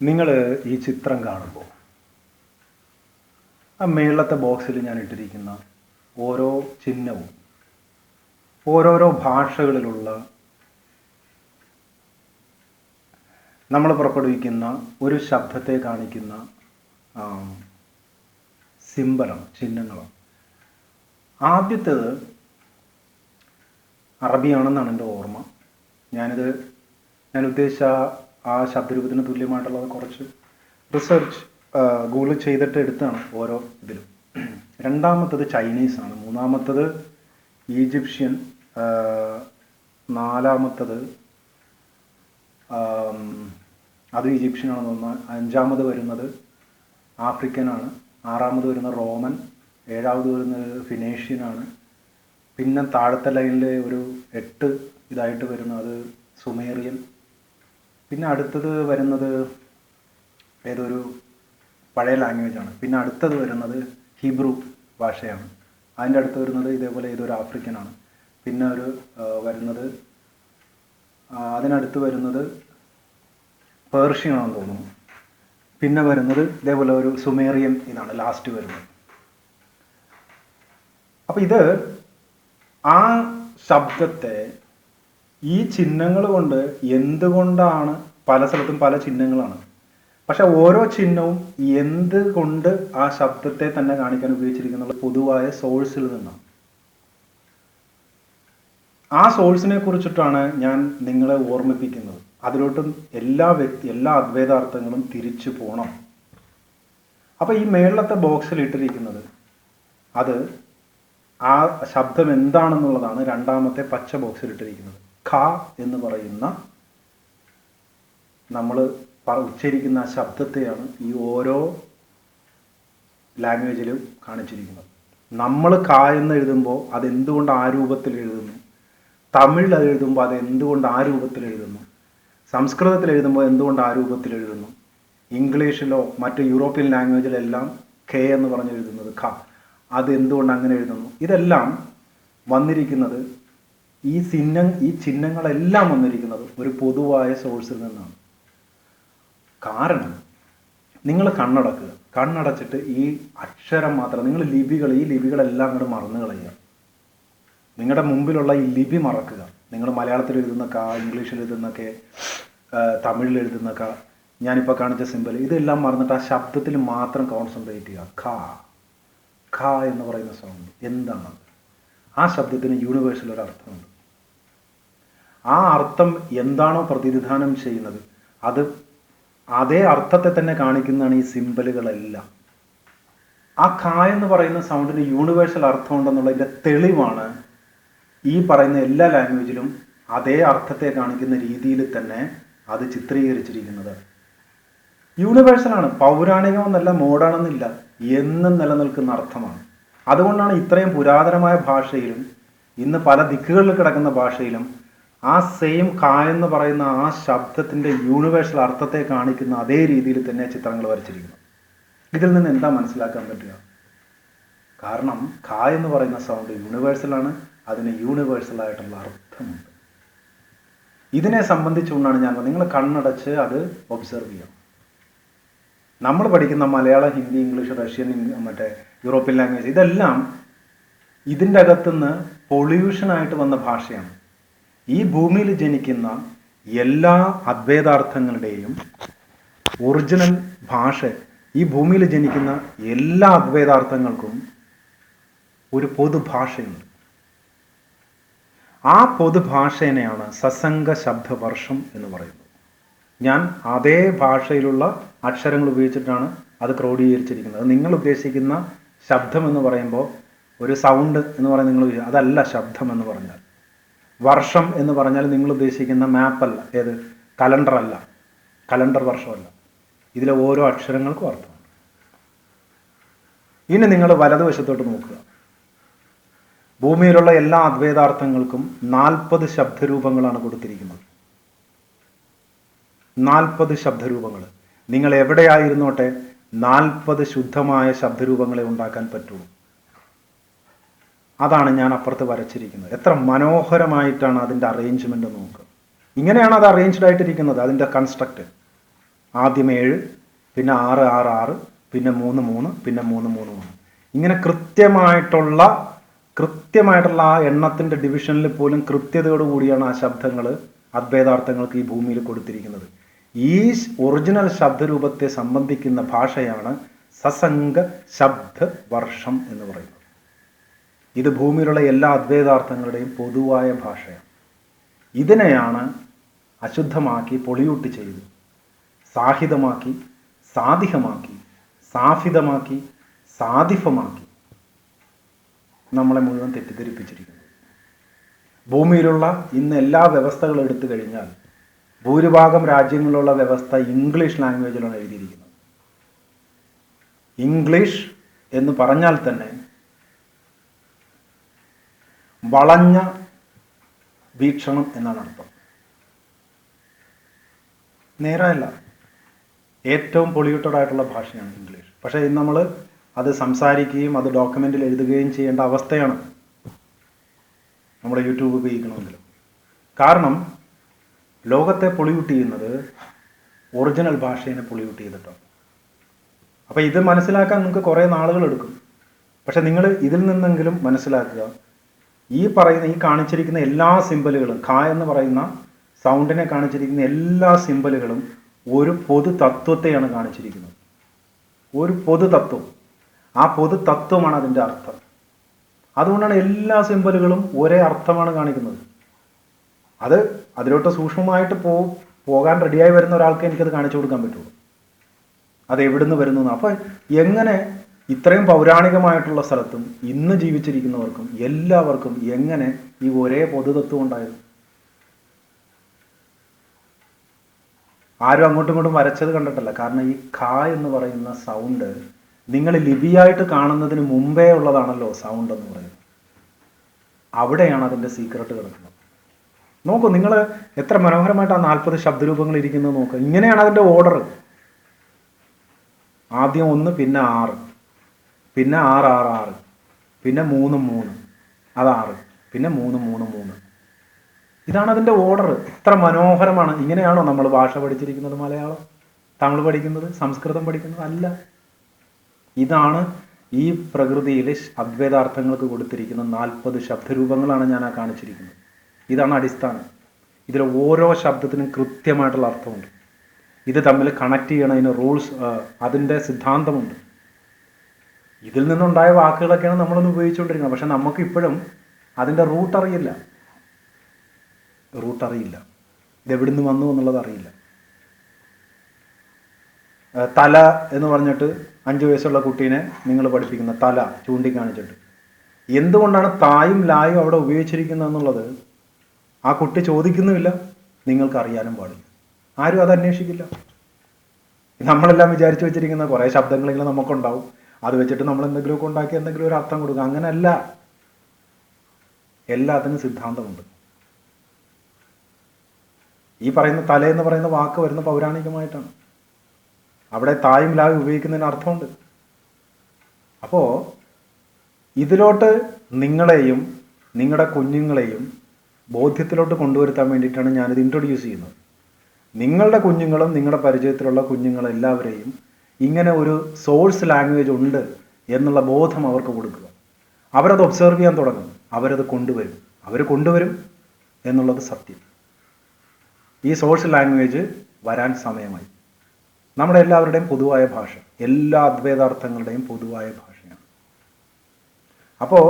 നിങ്ങൾ ഈ ചിത്രം കാണുമ്പോൾ. ആ മേളത്തെ ബോക്സിൽ ഞാൻ ഇട്ടിരിക്കുന്ന ഓരോ ചിഹ്നവും ഓരോരോ ഭാഷകളിലുള്ള നമ്മൾ പുറപ്പെടുവിക്കുന്ന ഒരു ശബ്ദത്തെ കാണിക്കുന്ന സിംബലം ചിഹ്നങ്ങളാണ് ആദ്യത്തേത് അറബിയാണെന്നാണ് എന്റെ ഓർമ്മ. ഞാനിത് ഞാൻ ഉദ്ദേശിച്ച ആ ശബ്ദരൂപത്തിന് തുല്യമായിട്ടുള്ളത് കുറച്ച് റിസർച്ച് ഗൂഗിൾ ചെയ്തിട്ട് എടുത്താണ് ഓരോ ഇതിലും. രണ്ടാമത്തത് ആണ്. മൂന്നാമത്തത് ഈജിപ്ഷ്യൻ നാലാമത്തത് അത് ഈജിപ്ഷ്യൻ ആണെന്ന് തോന്നുന്നു. അഞ്ചാമത് വരുന്നത് ആഫ്രിക്കനാണ് ആറാമത് വരുന്നത് റോമൻ ഏഴാമത് വരുന്നത് ഫിനേഷ്യനാണ് പിന്നെ താഴത്തെ ലൈനിൽ ഒരു എട്ട് ഇതായിട്ട് വരുന്നത് സുമേറിയൻ പിന്നെ അടുത്തത് വരുന്നത് ഏതൊരു പഴയ ലാംഗ്വേജാണ് പിന്നെ അടുത്തത് വരുന്നത് ഹീബ്രു ഭാഷയാണ്. അതിന്റെ അടുത്ത് വരുന്നത് ഇതേപോലെ ഏതൊരു ആഫ്രിക്കനാണ് പിന്നെ ഒരു വരുന്നത് അതിനടുത്ത് വരുന്നത് പേർഷ്യൻ ആണെന്ന് തോന്നുന്നു. പിന്നെ വരുന്നത് ഇതേപോലെ ഒരു സുമേറിയൻ ഇതാണ് ലാസ്റ്റ് വരുന്നത്. അപ്പം ഇത് ആ ശബ്ദത്തെ ഈ ചിഹ്നങ്ങൾ കൊണ്ട് എന്തുകൊണ്ടാണ് പല സ്ഥലത്തും പല ചിഹ്നങ്ങളാണ്? പക്ഷെ ഓരോ ചിഹ്നവും എന്തുകൊണ്ട് ആ ശബ്ദത്തെ തന്നെ കാണിക്കാൻ ഉപയോഗിച്ചിരിക്കുന്ന പൊതുവായ സോഴ്സിൽ നിന്നാണ്. ആ സോഴ്സിനെ കുറിച്ചിട്ടാണ് ഞാൻ നിങ്ങളെ ഓർമ്മിപ്പിക്കുന്നത്. അതിലോട്ടും എല്ലാ വ്യക്തി എല്ലാ അദ്വൈതാർത്ഥങ്ങളും തിരിച്ചു പോകണം അപ്പൊ ഈ മേളത്തെ ബോക്സിൽ ഇട്ടിരിക്കുന്നത് അത് ആ ശബ്ദം എന്താണെന്നുള്ളതാണ് രണ്ടാമത്തെ പച്ച ബോക്സിൽ ഇട്ടിരിക്കുന്നത്. ഖ എന്ന് പറയുന്ന നമ്മൾ ഉച്ചരിക്കുന്ന ശബ്ദത്തെയാണ് ഈ ഓരോ ലാംഗ്വേജിലും കാണിച്ചിരിക്കുന്നത്. നമ്മൾ ക എന്ന് എഴുതുമ്പോൾ അതെന്തുകൊണ്ട് ആ രൂപത്തിൽ എഴുതുന്നു? തമിഴിൽ അത് എഴുതുമ്പോൾ അത് എന്തുകൊണ്ട് ആ രൂപത്തിൽ എഴുതുന്നു? സംസ്കൃതത്തിൽ എഴുതുമ്പോൾ എന്തുകൊണ്ട് ആ രൂപത്തിൽ എഴുതുന്നു? ഇംഗ്ലീഷിലോ മറ്റ് യൂറോപ്യൻ ലാംഗ്വേജിലെല്ലാം കെ എന്ന് പറഞ്ഞ് എഴുതുന്നത് ഖ അത് എന്തുകൊണ്ട് അങ്ങനെ എഴുതുന്നു? ഇതെല്ലാം വന്നിരിക്കുന്നത് ഈ ചിഹ്ന ഈ ചിഹ്നങ്ങളെല്ലാം വന്നിരിക്കുന്നത് ഒരു പൊതുവായ സോഴ്സിൽ നിന്നാണ്. കാരണം നിങ്ങൾ കണ്ണടക്കുക. കണ്ണടച്ചിട്ട് ഈ അക്ഷരം മാത്രം നിങ്ങൾ ലിപികൾ ഈ ലിപികളെല്ലാം കൂടെ മറന്നു കളയുക. നിങ്ങളുടെ മുമ്പിലുള്ള ഈ ലിപി മറക്കുക. നിങ്ങൾ മലയാളത്തിൽ എഴുതുന്നൊക്കെ ഇംഗ്ലീഷിൽ എഴുതുന്നൊക്കെ തമിഴിൽ എഴുതുന്നൊക്കെ ഞാനിപ്പോൾ കാണിച്ച സിമ്പിൾ ഇതെല്ലാം മറന്നിട്ട് ആ ശബ്ദത്തിൽ മാത്രം കോൺസെൻട്രേറ്റ് ചെയ്യുക. ഖ. ഖ എന്ന് പറയുന്ന സൗണ്ട് എന്താണ്? ആ ശബ്ദത്തിന് യൂണിവേഴ്സൽ ഒരു അർത്ഥമുണ്ട്. ആ അർത്ഥം എന്താണോ പ്രതിനിധാനം ചെയ്യുന്നത് അത് അതേ അർത്ഥത്തെ തന്നെ കാണിക്കുന്നതാണ് ഈ സിമ്പലുകളെല്ലാം ആ ഖ എന്ന് പറയുന്ന സൗണ്ടിന് യൂണിവേഴ്സൽ അർത്ഥമുണ്ടെന്നുള്ളതിന്റെ തെളിവാണ് ഈ പറയുന്ന എല്ലാ ലാംഗ്വേജിലും അതേ അർത്ഥത്തെ കാണിക്കുന്ന രീതിയിൽ തന്നെ അത് ചിത്രീകരിച്ചിരിക്കുന്നത്. യൂണിവേഴ്സലാണ് പൗരാണികമെന്നല്ല മോഡാണെന്നില്ല എന്നും നിലനിൽക്കുന്ന അർത്ഥമാണ്. അതുകൊണ്ടാണ് ഇത്രയും പുരാതനമായ ഭാഷയിലും ഇന്ന് പല ദിക്കുകളിൽ കിടക്കുന്ന ഭാഷയിലും ആ സെയിം കാ എന്ന് പറയുന്ന ആ ശബ്ദത്തിന്റെ യൂണിവേഴ്സൽ അർത്ഥത്തെ കാണിക്കുന്ന അതേ രീതിയിൽ തന്നെ ചിത്രങ്ങൾ വരച്ചിരിക്കുന്നു. ഇതിൽ നിന്ന് എന്താ മനസ്സിലാക്കാൻ പറ്റുക? കാരണം കാ എന്ന് പറയുന്ന സൗണ്ട് യൂണിവേഴ്സലാണ് അതിന് യൂണിവേഴ്സൽ ആയിട്ടുള്ള അർത്ഥമുണ്ട്. ഇതിനെ സംബന്ധിച്ചുകൊണ്ടാണ് ഞാൻ നിങ്ങൾ കണ്ണടച്ച് അത് ഒബ്സർവ് ചെയ്യാം. നമ്മൾ പഠിക്കുന്ന മലയാളം ഹിന്ദി ഇംഗ്ലീഷ് റഷ്യൻ മറ്റേ യൂറോപ്യൻ ലാംഗ്വേജ് ഇതെല്ലാം ഇതിന്റെ അകത്തുനിന്ന് പൊള്യൂഷനായിട്ട് വന്ന ഭാഷയാണ്. ഈ ഭൂമിയിൽ ജനിക്കുന്ന എല്ലാ അദ്വൈതാർത്ഥങ്ങളുടെയും ഒറിജിനൽ ഭാഷ ഈ ഭൂമിയിൽ ജനിക്കുന്ന എല്ലാ അദ്വൈതാർത്ഥങ്ങൾക്കും ഒരു പൊതുഭാഷയുണ്ട്. ആ പൊതുഭാഷേനെയാണ് സസംഗ ശബ്ദവർഷം എന്ന് പറയുന്നത്. ഞാൻ അതേ ഭാഷയിലുള്ള അക്ഷരങ്ങൾ ഉപയോഗിച്ചിട്ടാണ് അത് ക്രോഡീകരിച്ചിരിക്കുന്നത്. നിങ്ങൾ ഉദ്ദേശിക്കുന്ന ശബ്ദം എന്ന് പറയുമ്പോൾ ഒരു സൗണ്ട് എന്ന് പറയുന്നത് നിങ്ങൾ അതല്ല ശബ്ദം എന്ന് പറഞ്ഞാൽ. വർഷം എന്ന് പറഞ്ഞാൽ നിങ്ങൾ ഉദ്ദേശിക്കുന്ന മാപ്പല്ല. ഏത്? കലണ്ടർ അല്ല കലണ്ടർ വർഷമല്ല. ഇതിലെ ഓരോ അക്ഷരങ്ങൾക്കും അർത്ഥമുണ്ട് ഇനി നിങ്ങൾ വലതുവശത്തോട്ട് നോക്കുക. ഭൂമിയിലുള്ള എല്ലാ അദ്വൈതാർത്ഥങ്ങൾക്കും നാൽപ്പത് ശബ്ദരൂപങ്ങളാണ് കൊടുത്തിരിക്കുന്നത്. നാൽപ്പത് ശബ്ദരൂപങ്ങൾ. നിങ്ങൾ എവിടെയായിരുന്നോട്ടെ നാൽപ്പത് ശുദ്ധമായ ശബ്ദരൂപങ്ങളെ ഉണ്ടാക്കാൻ പറ്റുള്ളൂ. അതാണ് ഞാൻ അപ്പുറത്ത് വരച്ചിരിക്കുന്നത്. എത്ര മനോഹരമായിട്ടാണ് അതിന്റെ അറേഞ്ച്മെന്റ് നോക്ക് ഇങ്ങനെയാണ് അത് അറേഞ്ച്ഡ് ആയിട്ടിരിക്കുന്നത് അതിന്റെ കൺസ്ട്രക്റ്റ് ആദ്യം ഏഴ് പിന്നെ ആറ് ആറ് ആറ് പിന്നെ മൂന്ന് മൂന്ന് പിന്നെ മൂന്ന് മൂന്ന് മൂന്ന്. ഇങ്ങനെ കൃത്യമായിട്ടുള്ള കൃത്യമായിട്ടുള്ള ആ എണ്ണത്തിന്റെ ഡിവിഷനിൽ പോലും കൃത്യതയോടു കൂടിയാണ് ആ ശബ്ദങ്ങൾ അദ്വൈതാർത്ഥങ്ങൾക്ക് ഈ ഭൂമിയിൽ കൊടുത്തിരിക്കുന്നത്. ഈ ഒറിജിനൽ ശബ്ദരൂപത്തെ സംബന്ധിക്കുന്ന ഭാഷയാണ് സസംഗ ശബ്ദ വർഷം എന്ന് പറയുന്നത്. ഇത് ഭൂമിയിലുള്ള എല്ലാ അദ്വൈതാർത്ഥങ്ങളുടെയും പൊതുവായ ഭാഷയാണ്. ഇതിനെയാണ് അശുദ്ധമാക്കി പൊളിയൂട്ട് ചെയ്ത്. സാഹിതമാക്കി സാധികമാക്കി സാഫിതമാക്കി സാധിഫമാക്കി നമ്മളെ മുഴുവൻ തെറ്റിദ്ധരിപ്പിച്ചിരിക്കുന്നത് ഭൂമിയിലുള്ള ഇന്ന് എല്ലാ വ്യവസ്ഥകളും എടുത്തു കഴിഞ്ഞാൽ ഭൂരിഭാഗം രാജ്യങ്ങളിലുള്ള വ്യവസ്ഥ ഇംഗ്ലീഷ് ലാംഗ്വേജിലാണ് എഴുതിയിരിക്കുന്നത്. ഇംഗ്ലീഷ് എന്ന് പറഞ്ഞാൽ തന്നെ വളഞ്ഞ വീക്ഷണം എന്നാണ് അർത്ഥം. നേരമല്ല ഏറ്റവും പൊളിയൂട്ടഡ് ആയിട്ടുള്ള ഭാഷയാണ് ഇംഗ്ലീഷ്. പക്ഷേ ഇന്ന് നമ്മൾ അത് സംസാരിക്കുകയും അത് ഡോക്യുമെന്റിൽ എഴുതുകയും ചെയ്യേണ്ട അവസ്ഥയാണ് നമ്മുടെ യൂട്യൂബ് ഉപയോഗിക്കണമെങ്കിൽ കാരണം ലോകത്തെ പൊളിയൂട്ട് ചെയ്യുന്നത് ഒറിജിനൽ ഭാഷേനെ പൊളിയൂട്ട് ചെയ്തിട്ടാണ്. അപ്പോൾ ഇത് മനസ്സിലാക്കാൻ നിങ്ങൾക്ക് കുറേ നാളുകൾ എടുക്കും. പക്ഷെ നിങ്ങൾ ഇതിൽ നിന്നെങ്കിലും മനസ്സിലാക്കുക ഈ പറയുന്ന ഈ കാണിച്ചിരിക്കുന്ന എല്ലാ സിമ്പലുകളും ഖ എന്ന് പറയുന്ന സൗണ്ടിനെ കാണിച്ചിരിക്കുന്ന എല്ലാ സിമ്പലുകളും ഒരു പൊതു തത്വത്തെയാണ് കാണിച്ചിരിക്കുന്നത്. ഒരു പൊതു തത്വം. ആ പൊതു തത്വമാണ് അതിന്റെ അർത്ഥം. അതുകൊണ്ടാണ് എല്ലാ സിമ്പലുകളും ഒരേ അർത്ഥമാണ് കാണിക്കുന്നത്. അത് അതിലോട്ട് സൂക്ഷ്മമായിട്ട് പോ പോകാൻ റെഡിയായി വരുന്ന ഒരാൾക്ക് എനിക്കത് കാണിച്ചു കൊടുക്കാൻ പറ്റുള്ളൂ. അത് എവിടുന്ന് വരുന്നു. അപ്പോൾ എങ്ങനെ ഇത്രയും പൗരാണികമായിട്ടുള്ള സ്ഥലത്തും ഇന്ന് ജീവിച്ചിരിക്കുന്നവർക്കും എല്ലാവർക്കും എങ്ങനെ ഈ ഒരേ പൊതുതത്വം ഉണ്ടായത്? ആരും അങ്ങോട്ടും ഇങ്ങോട്ടും വരച്ചത് കണ്ടിട്ടല്ല. കാരണം ഈ ഖ എന്ന് പറയുന്ന സൗണ്ട് നിങ്ങൾ ലിപിയായിട്ട് കാണുന്നതിന് മുമ്പേ ഉള്ളതാണല്ലോ സൗണ്ട് എന്ന് പറയുന്നത്. അവിടെയാണ് അതിന്റെ സീക്രട്ട് കിടക്കുന്നത്. നോക്കൂ നിങ്ങൾ എത്ര മനോഹരമായിട്ട് ആ നാൽപ്പത് ശബ്ദരൂപങ്ങൾ ഇരിക്കുന്നത് നോക്കുക ഇങ്ങനെയാണ് അതിന്റെ ഓർഡർ ആദ്യം ഒന്ന് പിന്നെ ആറ്. പിന്നെ ആറ് ആറ് ആറ്. പിന്നെ മൂന്ന് മൂന്ന്. അതാറ് പിന്നെ മൂന്ന് മൂന്ന് മൂന്ന്. ഇതാണ് അതിന്റെ ഓർഡർ എത്ര മനോഹരമാണ്. ഇങ്ങനെയാണോ നമ്മൾ ഭാഷ പഠിച്ചിരിക്കുന്നത് മലയാളം? തമിഴ് പഠിക്കുന്നത് സംസ്കൃതം പഠിക്കുന്നത് അല്ല. ഇതാണ് ഈ പ്രകൃതിയിലെ അദ്വൈതാർത്ഥങ്ങൾക്ക് കൊടുത്തിരിക്കുന്ന നാൽപ്പത് ശബ്ദരൂപങ്ങളാണ് ഞാൻ ആ കാണിച്ചിരിക്കുന്നത്. ഇതാണ് അടിസ്ഥാനം. ഇതിൽ ഓരോ ശബ്ദത്തിനും കൃത്യമായിട്ടുള്ള അർത്ഥമുണ്ട്. ഇത് തമ്മിൽ കണക്ട് ചെയ്യണതിന് റൂൾസ് അതിന്റെ സിദ്ധാന്തമുണ്ട്. ഇതിൽ നിന്നുണ്ടായ വാക്കുകളൊക്കെയാണ് നമ്മളൊന്ന് ഉപയോഗിച്ചുകൊണ്ടിരിക്കുന്നത്. പക്ഷെ നമുക്ക് ഇപ്പോഴും അതിന്റെ റൂട്ട് അറിയില്ല. റൂട്ട് അറിയില്ല. ഇതെവിടുന്ന് വന്നു എന്നുള്ളത് അറിയില്ല. തല എന്ന് പറഞ്ഞിട്ട് അഞ്ച് വയസ്സുള്ള കുട്ടീനെ നിങ്ങൾ പഠിപ്പിക്കുന്ന തല ചൂണ്ടിക്കാണിച്ചിട്ട്. എന്തുകൊണ്ടാണ് തായും ലായും അവിടെ ഉപയോഗിച്ചിരിക്കുന്നത് എന്നുള്ളത് ആ കുട്ടി ചോദിക്കുന്നുമില്ല. നിങ്ങൾക്ക് അറിയാനും പാടില്ല. ആരും അത് അന്വേഷിക്കില്ല. നമ്മളെല്ലാം വിചാരിച്ചു വെച്ചിരിക്കുന്ന കുറേ ശബ്ദങ്ങളെങ്കിലും നമുക്കുണ്ടാവും. അത് വെച്ചിട്ട് നമ്മൾ എന്തെങ്കിലുമൊക്കെ ഉണ്ടാക്കി എന്തെങ്കിലും ഒരു അർത്ഥം കൊടുക്കുക. അങ്ങനെയല്ല എല്ലാത്തിനും സിദ്ധാന്തമുണ്ട്. ഈ പറയുന്ന തല എന്ന് പറയുന്ന വാക്ക് വരുന്ന പൗരാണികമായിട്ടാണ്. അവിടെ തായും ലായും ഉപയോഗിക്കുന്നതിന് അർത്ഥമുണ്ട്. അപ്പോൾ ഇതിലോട്ട് നിങ്ങളെയും നിങ്ങളുടെ കുഞ്ഞുങ്ങളെയും ബോധ്യത്തിലോട്ട് കൊണ്ടുവരുത്താൻ വേണ്ടിയിട്ടാണ് ഞാനിത് ഇൻട്രൊഡ്യൂസ് ചെയ്യുന്നത്. നിങ്ങളുടെ കുഞ്ഞുങ്ങളും നിങ്ങളുടെ പരിചയത്തിലുള്ള കുഞ്ഞുങ്ങളും എല്ലാവരെയും ഇങ്ങനെ ഒരു സോഴ്സ് ലാംഗ്വേജ് ഉണ്ട് എന്നുള്ള ബോധം അവർക്ക് കൊടുക്കുക. അവരത് ഒബ്സർവ് ചെയ്യാൻ തുടങ്ങും. അവരത് കൊണ്ടുവരും. അവർ കൊണ്ടുവരും എന്നുള്ളത് സത്യം. ഈ സോഴ്സ് ലാംഗ്വേജ് വരാൻ സമയമായി. നമ്മുടെ എല്ലാവരുടെയും പൊതുവായ ഭാഷ. എല്ലാ അദ്വൈതാർത്ഥങ്ങളുടെയും പൊതുവായ ഭാഷയാണ്. അപ്പോൾ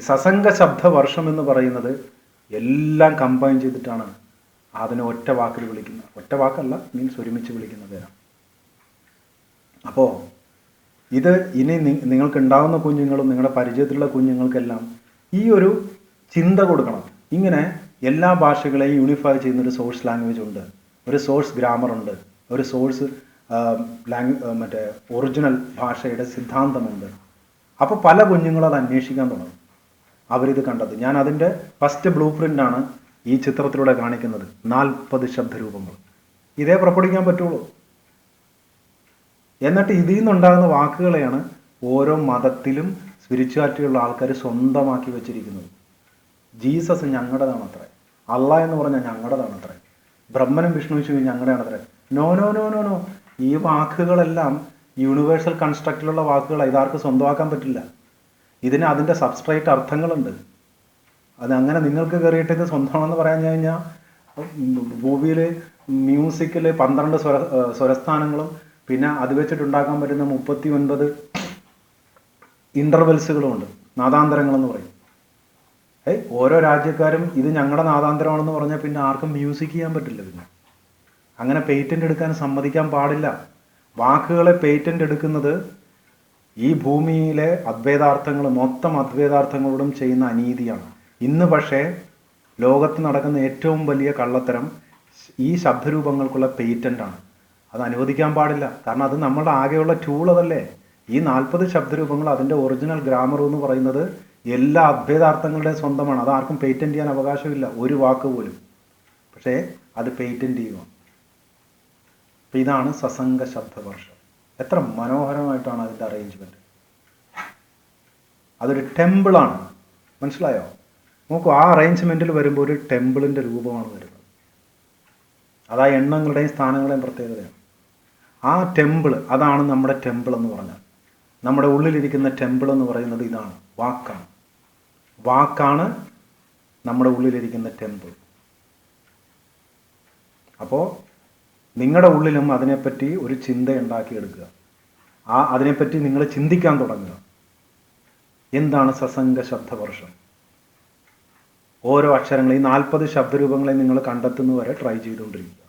സസംഗ ശബ്ദ വർഷം എന്ന് പറയുന്നത് എല്ലാം കമ്പൈൻ ചെയ്തിട്ടാണ് അതിനെ ഒറ്റ വാക്കിൽ വിളിക്കുന്നത് ഒറ്റ വാക്കല്ല മീൻസ് ഒരുമിച്ച് വിളിക്കുന്ന പേരാണ്. അപ്പോൾ ഇത് ഇനി നിങ്ങൾക്കുണ്ടാവുന്ന കുഞ്ഞുങ്ങളും നിങ്ങളുടെ പരിചയത്തിലുള്ള കുഞ്ഞുങ്ങൾക്കെല്ലാം ഈ ഒരു ചിന്ത കൊടുക്കണം. ഇങ്ങനെ എല്ലാ ഭാഷകളെയും യൂണിഫൈ ചെയ്യുന്ന ഒരു സോഴ്സ് ലാംഗ്വേജ് ഉണ്ട്. ഒരു സോഴ്സ് ഗ്രാമർ ഉണ്ട്. ഒരു സോഴ്സ് ലാംഗ് മറ്റേ ഒറിജിനൽ ഭാഷയുടെ സിദ്ധാന്തമുണ്ട്. അപ്പോൾ പല കുഞ്ഞുങ്ങളും അത് അന്വേഷിക്കാൻ തുടങ്ങും. അവരിത് കണ്ടത്. ഞാൻ അതിന്റെ ഫസ്റ്റ് ബ്ലൂ പ്രിന്റാണ് ഈ ചിത്രത്തിലൂടെ കാണിക്കുന്നത്. നാൽപ്പത് ശബ്ദരൂപങ്ങൾ. ഇതേ പുറപ്പെടുവിക്കാൻ പറ്റുള്ളൂ. എന്നിട്ട് ഇതിൽ നിന്നുണ്ടാകുന്ന വാക്കുകളെയാണ് ഓരോ മതത്തിലും സ്പിരിച്വാലിറ്റിയുള്ള ആൾക്കാർ സ്വന്തമാക്കി വെച്ചിരിക്കുന്നത്. ജീസസ് ഞങ്ങളുടേതാണ് അത്രേ. അല്ല എന്ന് പറഞ്ഞാൽ ഞങ്ങളുടേതാണ് അത്രേ. ബ്രഹ്മനും വിഷ്ണു ശിവ ഞങ്ങളുടെയാണ് അത്രേ. No no no no no ഈ വാക്കുകളെല്ലാം യൂണിവേഴ്സൽ കൺസ്ട്രക്റ്റിലുള്ള വാക്കുകളാണ് ഇതാർക്ക് സ്വന്തമാക്കാൻ പറ്റില്ല. ഇതിന് അതിന്റെ സബ്സ്ട്രൈറ്റ് അർത്ഥങ്ങളുണ്ട്. അത് അങ്ങനെ നിങ്ങൾക്ക് കയറിയിട്ട് ഇത് സ്വന്തമാണെന്ന് പറയാൻ കഴിഞ്ഞാൽ ഭൂമിയിൽ മ്യൂസിക്കിൽ പന്ത്രണ്ട് സ്വര സ്വരസ്ഥാനങ്ങളും പിന്നെ അത് വെച്ചിട്ടുണ്ടാക്കാൻ പറ്റുന്ന മുപ്പത്തി ഒൻപത് ഇന്റർവെൽസുകളുമുണ്ട് നാദാന്തരങ്ങളെന്ന് പറയും. ഏ ഓരോ രാജ്യക്കാരും ഇത് ഞങ്ങളുടെ നാദാന്തരമാണെന്ന് പറഞ്ഞാൽ പിന്നെ ആർക്കും മ്യൂസിക് ചെയ്യാൻ പറ്റില്ല പിന്നെ. അങ്ങനെ പേറ്റന്റ് എടുക്കാൻ സമ്മതിക്കാൻ പാടില്ല. വാക്കുകളെ പേറ്റന്റ് എടുക്കുന്നത് ഈ ഭൂമിയിലെ അദ്വൈതാർത്ഥങ്ങൾ മൊത്തം അദ്വൈതാർത്ഥങ്ങളോടും ചെയ്യുന്ന അനീതിയാണ്. ഇന്ന് പക്ഷേ ലോകത്ത് നടക്കുന്ന ഏറ്റവും വലിയ കള്ളത്തരം ഈ ശബ്ദരൂപങ്ങൾക്കുള്ള പേറ്റന്റാണ് അത് അനുവദിക്കാൻ പാടില്ല. കാരണം അത് നമ്മുടെ ആകെയുള്ള ടൂൾ അതല്ലേ. ഈ നാൽപ്പത് ശബ്ദരൂപങ്ങൾ അതിന്റെ ഒറിജിനൽ ഗ്രാമർ എന്ന് പറയുന്നത് എല്ലാ അഭേദാർത്ഥങ്ങളുടെയും സ്വന്തമാണ്. അത് ആർക്കും പേറ്റന്റ് ചെയ്യാൻ അവകാശമില്ല. ഒരു വാക്ക് പോലും. പക്ഷേ അത് പേറ്റന്റ് ചെയ്യുക. അപ്പം ഇതാണ് സസംഗ ശബ്ദവർഷം എത്ര മനോഹരമായിട്ടാണ് അതിന്റെ അറേഞ്ച്മെന്റ് അതൊരു ടെമ്പിളാണ് മനസ്സിലായോ? നോക്കൂ ആ അറേഞ്ച്മെന്റിൽ വരുമ്പോൾ ഒരു ടെമ്പിളിന്റെ രൂപമാണ് വരുന്നത്. അതാ എണ്ണങ്ങളുടെയും സ്ഥാനങ്ങളുടെയും പ്രത്യേകതയാണ്. ആ ടെമ്പിൾ അതാണ് നമ്മുടെ ടെമ്പിൾ എന്ന് പറഞ്ഞാൽ നമ്മുടെ ഉള്ളിലിരിക്കുന്ന ടെമ്പിൾ എന്ന് പറയുന്നത് ഇതാണ് വാക്കാണ്. വാക്കാണ് നമ്മുടെ ഉള്ളിലിരിക്കുന്ന ടെമ്പിൾ അപ്പോൾ നിങ്ങളുടെ ഉള്ളിലും അതിനെപ്പറ്റി ഒരു ചിന്ത ഉണ്ടാക്കിയെടുക്കുക. ആ അതിനെപ്പറ്റി നിങ്ങൾ ചിന്തിക്കാൻ തുടങ്ങുക. എന്താണ് സസംഗ ശബ്ദവർഷം? ഓരോ അക്ഷരങ്ങൾ ഈ നാൽപ്പത് ശബ്ദരൂപങ്ങളെ നിങ്ങൾ കണ്ടെത്തുന്നവരെ ട്രൈ ചെയ്തുകൊണ്ടിരിക്കുക.